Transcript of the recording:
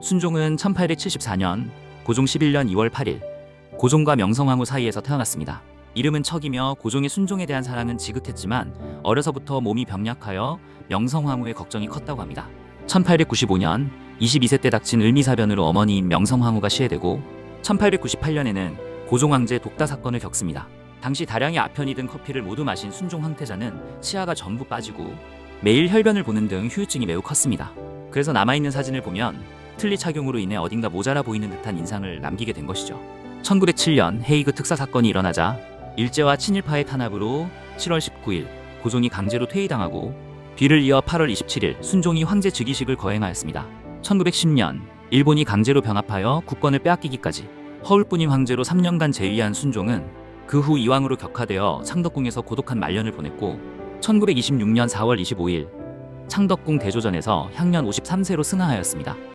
순종은 1874년 고종 11년 2월 8일 고종과 명성황후 사이에서 태어났습니다. 이름은 척이며 고종의 순종에 대한 사랑은 지극했지만 어려서부터 몸이 병약하여 명성황후의 걱정이 컸다고 합니다. 1895년 22세 때 닥친 을미사변으로 어머니인 명성황후가 시해되고 1898년에는 고종 황제 독다 사건을 겪습니다. 당시 다량의 아편이 든 커피를 모두 마신 순종 황태자는 치아가 전부 빠지고 매일 혈변을 보는 등 후유증이 매우 컸습니다. 그래서 남아있는 사진을 보면 틀니 착용으로 인해 어딘가 모자라 보이는 듯한 인상을 남기게 된 것이죠. 1907년 헤이그 특사 사건이 일어나자 일제와 친일파의 탄압으로 7월 19일 고종이 강제로 퇴위당하고 뒤를 이어 8월 27일 순종이 황제 즉위식을 거행하였습니다. 1910년 일본이 강제로 병합하여 국권을 빼앗기기까지 허울뿐인 황제로 3년간 재위한 순종은 그 후 이왕으로 격하되어 창덕궁에서 고독한 말년을 보냈고 1926년 4월 25일 창덕궁 대조전에서 향년 53세로 승하하였습니다.